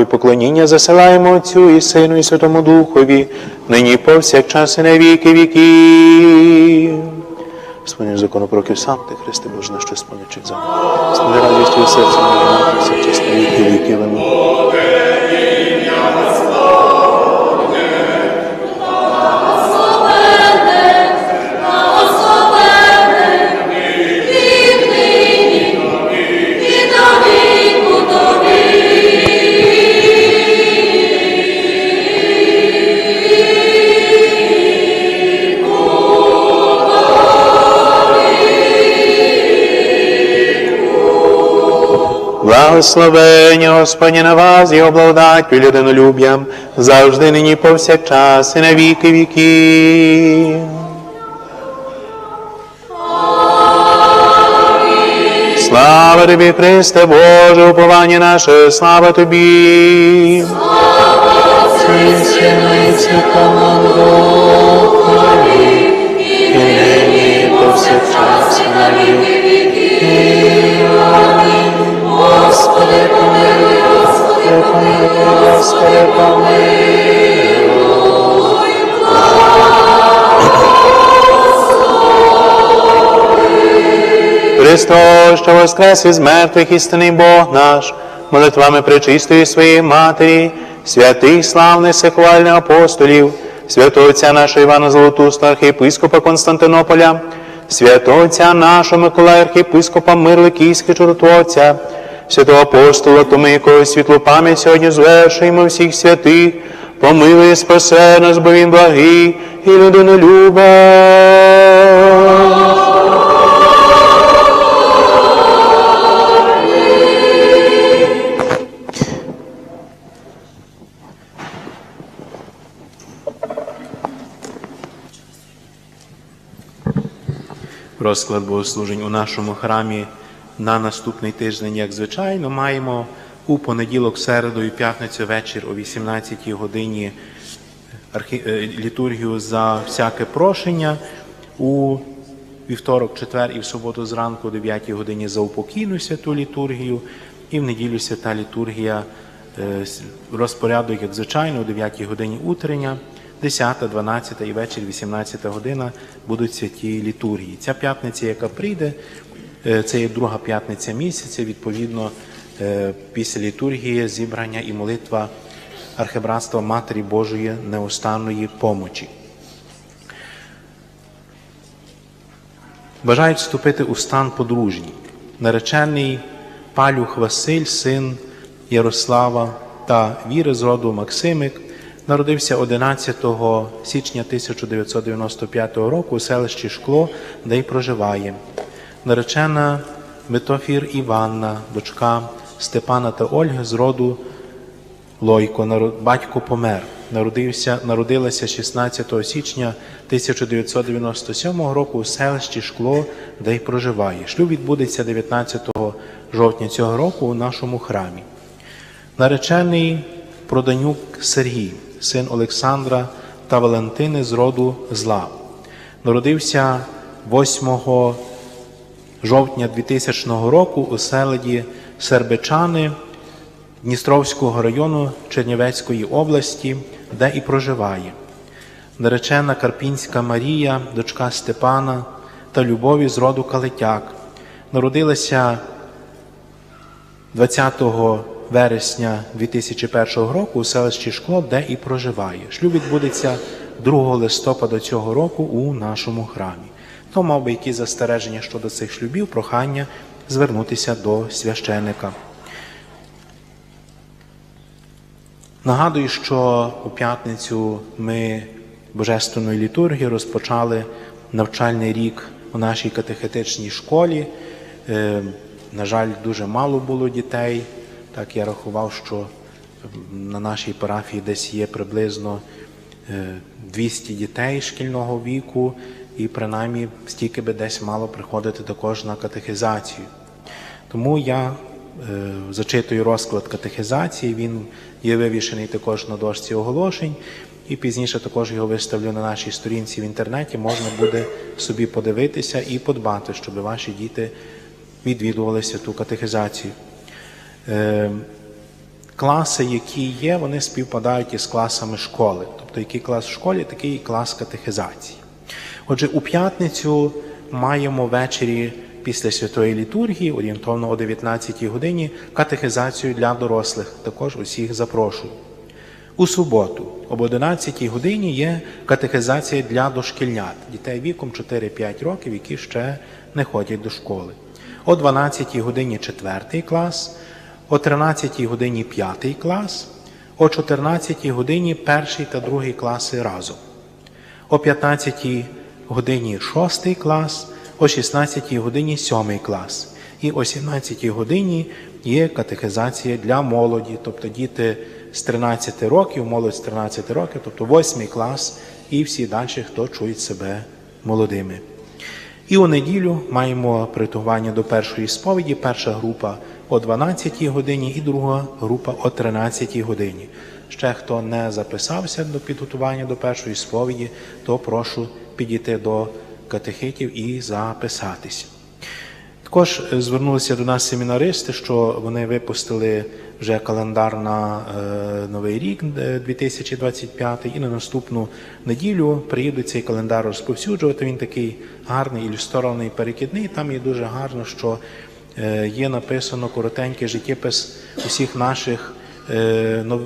І поклоніння засилаємо Отцю і Сину і Святому Духові, нині повсякчас і на віки віки. Сповнюй закону проків сам, ти Христи Боже, на що сповнячи за мене. Сповни радістю у серці моєму, віки віки віки. Амінь. Благословення Господня на вас, Його благодать і людинолюб'ям, завжди нині повсякчас і на віки віків. Слава тобі, Христе Боже, уповання наше, слава тобі. І нині, і повсякчас, і на віки Христос, що воскрес із мертвих істинний Бог наш, молитвами пречистої своєї Матері, святих славних сихвальних апостолів, святого Отця нашого Івана Золотуста, архієпископа Константинополя, святого Отця нашого Миколая, архієпископа Мирликійського чудотворця, святого апостола Томи, якого світлу пам'ять сьогодні звершуємо всіх святих, помилує, спасе нас, бо він благий і людинолюбець. Розклад богослужень у нашому храмі на наступний тиждень, як звичайно, маємо у понеділок, середу і п'ятницю вечір о 18-й годині е, літургію за всяке прошення. У вівторок, четвер і в суботу зранку о 9 годині за упокійну святу літургію, і в неділю свята літургія е, розпорядок, як звичайно, о 9 годині утрення. 10, 12 і вечір 18 година будуть святі літургії. Ця п'ятниця, яка прийде, це є друга п'ятниця місяця. Відповідно, е, після літургії зібрання і молитва архибратства Матері Божої неустанної помочі. Бажають вступити у стан подружній. Наречений Палюх Василь, син Ярослава та Віри з роду Максимик, народився 11 січня 1995 року у селищі Шкло, де й проживає. Наречена Метофір Іванна, дочка Степана та Ольги з роду Лойко, батько помер. Народився, народилася 16 січня 1997 року у селищі Шкло, де й проживає. Шлюб відбудеться 19 жовтня цього року у нашому храмі. Наречений Проданюк Сергій, син Олександра та Валентини з роду Зла. Народився 8 жовтня 2000 року у селеді Сербичани Дністровського району Чернівецької області, де і проживає. Наречена Карпінська Марія, дочка Степана та Любові з роду Калитяк. Народилася 20 вересня 2001 року у селищі Шкло, де і проживає. Шлюб відбудеться 2 листопада цього року у нашому храмі. То мав би які застереження щодо цих шлюбів, прохання звернутися до священика. Нагадую, що у п'ятницю ми Божественної літургії розпочали навчальний рік у нашій катехетичній школі. Е, На жаль, дуже мало було дітей. Так я рахував, що на нашій парафії десь є приблизно е, 200 дітей шкільного віку, і принаймні стільки би десь мало приходити також на катехизацію. Тому я е, зачитую розклад катехизації, він є вивішений також на дошці оголошень, і пізніше також його виставлю на нашій сторінці в інтернеті. Можна буде собі подивитися і подбати, щоб ваші діти відвідували святу катехизацію. Е, класи, які є, вони співпадають із класами школи. Тобто, який клас в школі, такий і клас катехизації. Отже, у п'ятницю маємо ввечері після святої літургії, орієнтовно о 19 годині, катехизацію для дорослих. Також усіх запрошую. У суботу об 11 годині є катехизація для дошкільнят, дітей віком 4-5 років, які ще не ходять до школи. О 12 годині 4 клас, о 13 годині 5 клас, о 14 годині 1 та 2 класи разом. О 15 годині 6 клас, о 16 годині 7 клас. І о 17 годині є катехизація для молоді, тобто діти з 13 років, молодь з 13 років, тобто 8 клас, і всі далі, хто чують себе молодими. І у неділю маємо приготування до першої сповіді. Перша група о 12 годині і друга група о 13 годині. Ще хто не записався до підготування до першої сповіді, то прошу підійти до катехитів і записатися. Також е, звернулися до нас семінаристи, що вони випустили вже календар на е, новий рік е, 2025, і на наступну неділю приїдуть цей календар розповсюджувати. Він такий гарний, ілюстрований, перекидний. Там є дуже гарно, що е, є написано коротенький життєпис усіх наших е,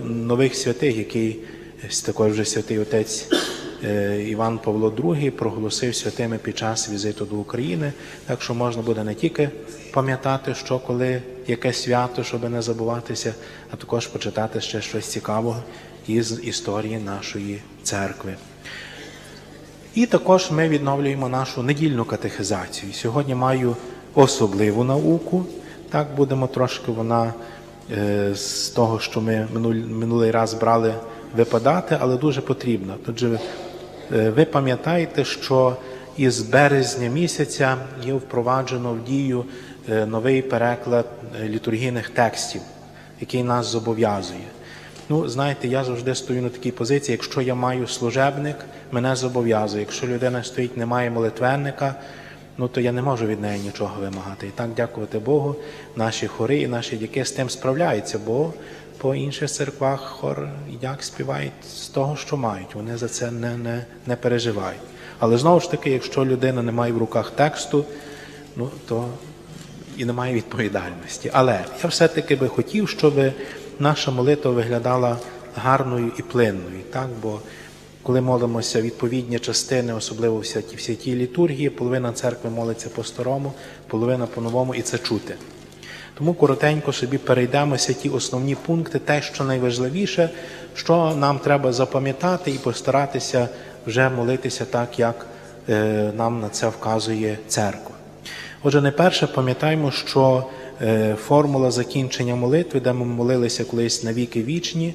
нових святих, який е, також вже святий отець. Е, Іван Павло II проголосив святими під час візиту до України. Так що можна буде не тільки пам'ятати, що коли яке свято, щоб не забуватися, а також почитати ще щось цікавого із історії нашої церкви. І також ми відновлюємо нашу недільну катехизацію. Сьогодні маю особливу науку. Так будемо трошки вона е, з того, що ми минулий раз брали випадати, але дуже потрібна. Отже, е, ви пам'ятаєте, що із березня місяця є впроваджено в дію е, новий переклад е, літургійних текстів, який нас зобов'язує. Ну, знаєте, я завжди стою на такій позиції, якщо я маю служебник, мене зобов'язує. Якщо людина стоїть, не має молитвенника, ну то я не можу від неї нічого вимагати. І так, дякувати Богу, наші хори і наші дяки з тим справляються, бо по інших церквах хор і дяк співають з того, що мають. Вони за це не, не, не переживають. Але знову ж таки, якщо людина не має в руках тексту, ну то і немає відповідальності. Але я все-таки би хотів, щоб наша молитва виглядала гарною і плинною. Так? Бо коли молимося відповідні частини, особливо в святі, в святій літургії, половина церкви молиться по-старому, половина по-новому, і це чути. Тому коротенько собі перейдемося ті основні пункти, те, що найважливіше, що нам треба запам'ятати і постаратися вже молитися так, як е, нам на це вказує церква. Отже, найперше пам'ятаємо, що е, формула закінчення молитви, де ми молилися колись на віки вічні,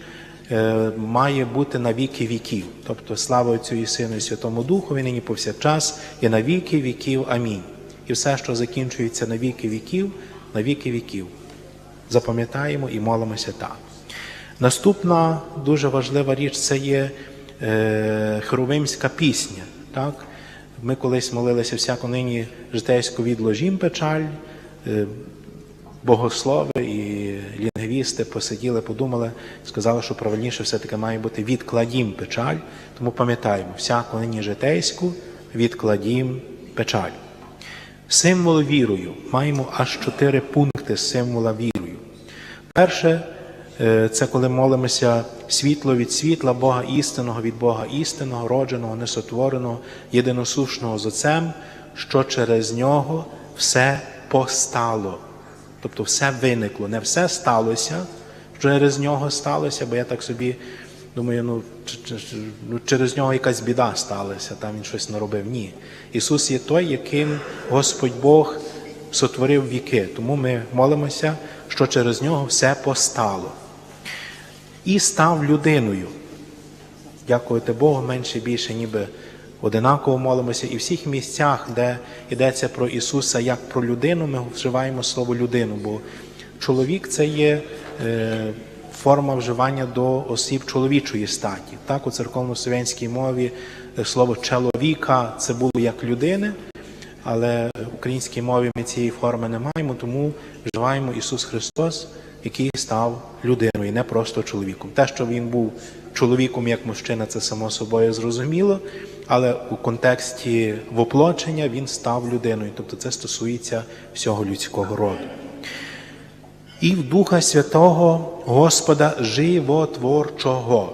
має бути на віки віків. Тобто слава Отцю і Сину і Святому Духові, нині повсякчас і на віки віків. Амінь. І все, що закінчується на віки віків, на віки віків. Запам'ятаємо і молимося так. Наступна дуже важлива річ це є е, херовимська пісня. Так? Ми колись молилися всяко нині житейську відложім печаль, е, богослови і лінгвісти посиділи, подумали, сказали, що правильніше все-таки має бути відкладім печаль. Тому пам'ятаємо, всяку нині житейську відкладім печаль. Символ вірою. Маємо аж чотири пункти символа вірою. Перше, е, це коли молимося світло від світла, Бога істинного від Бога істинного, родженого, несотвореного, єдиносушного з Отцем, що через нього все постало. Тобто все виникло. Не все сталося, через нього сталося, бо я так собі думаю, ну, ну через нього якась біда сталася, там він щось наробив. Ні. Ісус є той, яким Господь Бог сотворив віки. Тому ми молимося, що через нього все постало. І став людиною. Дякувати Богу, менше більше, ніби одинаково молимося. І в всіх місцях, де йдеться про Ісуса як про людину, ми вживаємо слово людину, бо чоловік це є е, форма вживання до осіб чоловічої статі. Так, у церковно-слов'янській мові е, слово чоловіка це було як людини, але в українській мові ми цієї форми не маємо, тому вживаємо Ісус Христос, який став людиною, не просто чоловіком. Те, що він був чоловіком як мужчина, це само собою зрозуміло, але у контексті воплочення він став людиною, тобто це стосується всього людського роду. І в Духа Святого Господа животворчого.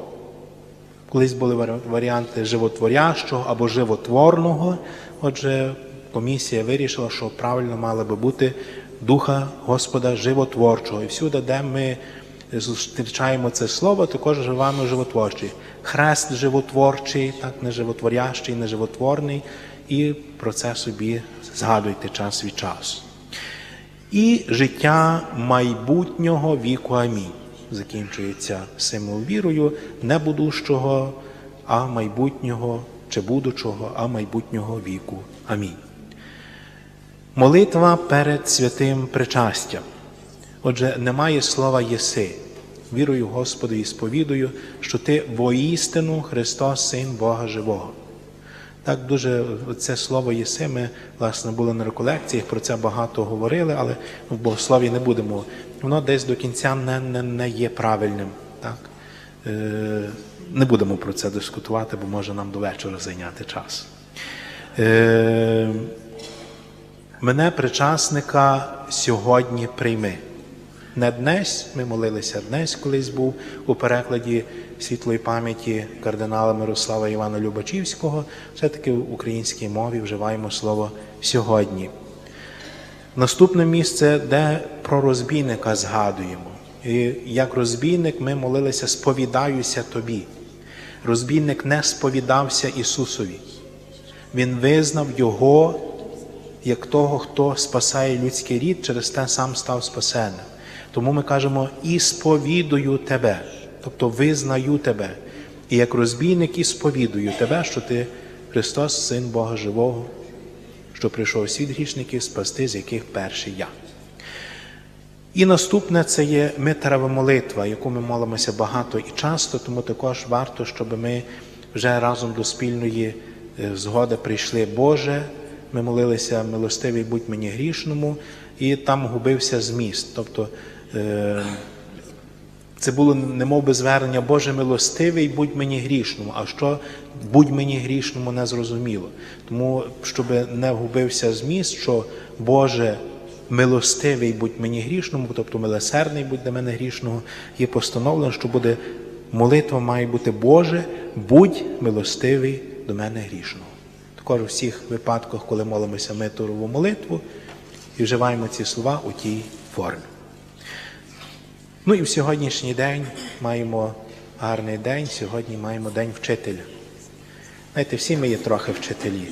Колись були варіанти животворящого або животворного. Отже, комісія вирішила, що правильно мало би бути Духа Господа животворчого. І всюди, де ми зустрічаємо це слово, також вживаємо животворчий. Хрест животворчий, так, не животворящий, не животворний. І про це собі згадуйте час від часу і життя майбутнього віку. Амінь. Закінчується символ вірою не будущого, а майбутнього чи будучого, а майбутнього віку. Амінь. Молитва перед святим причастям. Отже, немає слова єси. Вірую Господу і сповідую, що ти воістину Христос, Син Бога Живого. Так дуже це слово єси. Ми власне були на реколекціях, про це багато говорили, але в богослові не будемо. Воно десь до кінця не, не, не є правильним. Так? Е, не будемо про це дискутувати, бо може нам до вечора зайняти час. Е, мене причасника сьогодні прийми. Не днесь, ми молилися днесь, колись був у перекладі світлої пам'яті кардинала Мирослава Івана Любачівського. Все-таки в українській мові вживаємо слово сьогодні. Наступне місце, де про розбійника згадуємо. І як розбійник ми молилися сповідаюся тобі. Розбійник не сповідався Ісусові. Він визнав Його як того, хто спасає людський рід, через те сам став спасенним. Тому ми кажемо і сповідую тебе, тобто визнаю тебе. І як розбійник і сповідую тебе, що ти Христос, Син Бога Живого, що прийшов світ грішників спасти, з яких перший я. І наступне це є митарова молитва, яку ми молимося багато і часто, тому також варто, щоб ми вже разом до спільної е, згоди прийшли. Боже, ми молилися милостивий будь мені грішному, і там губився зміст. Тобто це було немов би звернення Боже милостивий, будь мені грішному. А що будь мені грішному не зрозуміло. Тому, щоб не губився зміст, що Боже милостивий будь мені грішному, тобто милосердний будь для мене грішного, є постановлено, що буде молитва має бути Боже, будь милостивий до мене грішного. Також у всіх випадках, коли молимося митурову молитву, і вживаємо ці слова у тій формі. Ну і в сьогоднішній день маємо гарний день. Сьогодні маємо День вчителя. Знаєте, всі ми є трохи вчителі.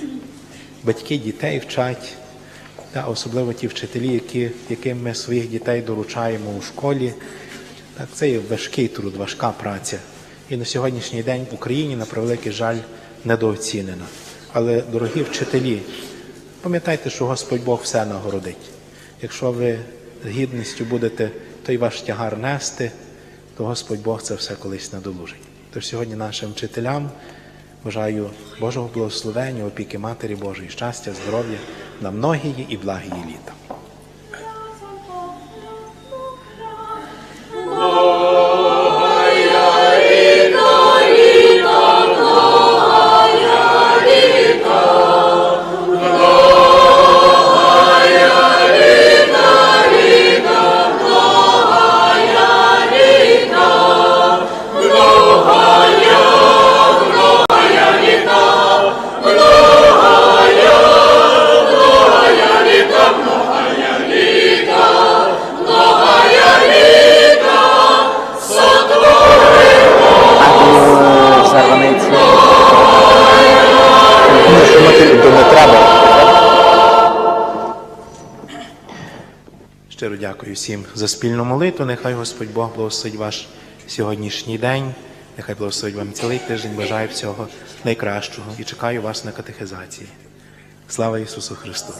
Батьки дітей вчать, та особливо ті вчителі, які, яким ми своїх дітей доручаємо у школі. Так, це є важкий труд, важка праця. І на сьогоднішній день в Україні, на превеликий жаль, недооцінена. Але, дорогі вчителі, пам'ятайте, що Господь Бог все нагородить. Якщо ви з гідністю будете той ваш тягар нести, то Господь Бог це все колись надолужить. Тож сьогодні нашим вчителям бажаю Божого благословення, опіки Матері Божої, щастя, здоров'я на многії і благії літа. Дякую всім за спільну молитву. Нехай Господь Бог благословить ваш сьогоднішній день. Нехай благословить вам цілий тиждень. Бажаю всього найкращого і чекаю вас на катехизації. Слава Ісусу Христу!